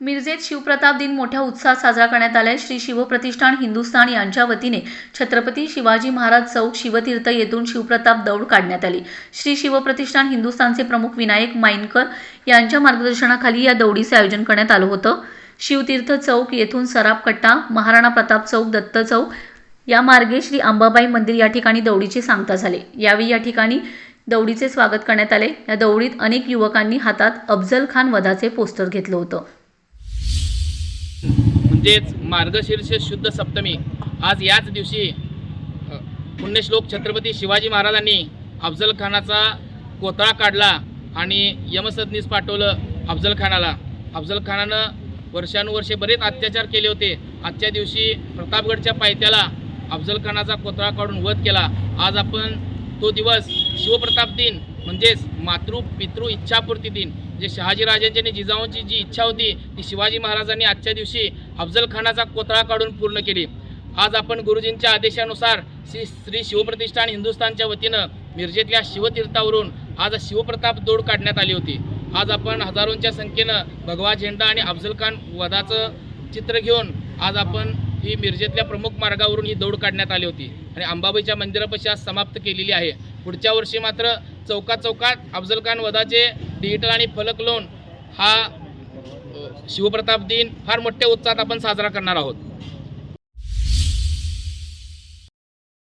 मिरजेत शिवप्रताप दिन मोठ्या उत्साहात साजरा करण्यात आलाय. श्री शिवप्रतिष्ठान हिंदुस्थान यांच्या वतीने छत्रपती शिवाजी महाराज चौक शिवतीर्थ येथून शिवप्रताप दौड काढण्यात आली. श्री शिवप्रतिष्ठान हिंदुस्थानचे प्रमुख विनायक माइनकर यांच्या मार्गदर्शनाखाली या दौडीचे आयोजन करण्यात आलं होतं. शिवतीर्थ चौक येथून सराफ कट्टा महाराणा प्रताप चौक दत्त चौक या मार्गे श्री अंबाबाई मंदिर या ठिकाणी दौडीचे सांगता झाले. यावेळी या ठिकाणी दौडीचे स्वागत करण्यात आले. या दौडीत अनेक युवकांनी हातात अफजल खान वधाचे पोस्टर घेतलं होतं. म्हणजेच मार्गशीर्ष शुद्ध सप्तमी. आज याच दिवशी पुण्यश्लोक छत्रपती शिवाजी महाराजांनी अफजलखानाचा कोथळा कोतळा काढला आणि यमसदनीस पाठवलं अफजलखानाला अफजलखानानं वर्षानुवर्षे बरेच अत्याचार केले होते. आजच्या दिवशी प्रतापगडच्या पायथ्याला अफजलखानाचा कोथळा कोतळा काढून वध केला. आज आपण तो दिवस शिवप्रताप दिन म्हणजेच मातृ पितृ इच्छापूर्ती दिन जे शहाजीराजांची आणि जिजाऊंची जी इच्छा होती ती शिवाजी महाराजांनी आजच्या दिवशी अफजलखानाचा कोतळा काढून पूर्ण केली. आज आपण गुरुजींच्या आदेशानुसार श्री श्री शिवप्रतिष्ठान हिंदुस्थानच्या वतीनं मिरजेतल्या शिवतीर्थावरून आज शिवप्रताप दौड काढण्यात आली होती. आज आपण हजारोंच्या संख्येनं भगवा झेंडा आणि अफजल खान वधाचं चित्र घेऊन आज आपण ही मिरजेतल्या प्रमुख मार्गावरून ही दौड काढण्यात आली होती. आणि अंबाबाईच्या मंदिरापाशी आज समाप्त केलेली आहे. पुढच्या वर्षी मात्र चौका चौकात अफजल खान वधाचे डिजिटल आणि फलक लोन हा शिवप्रताप दिन फार मोठ्या उत्साहात आपण साजरा करणार आहोत.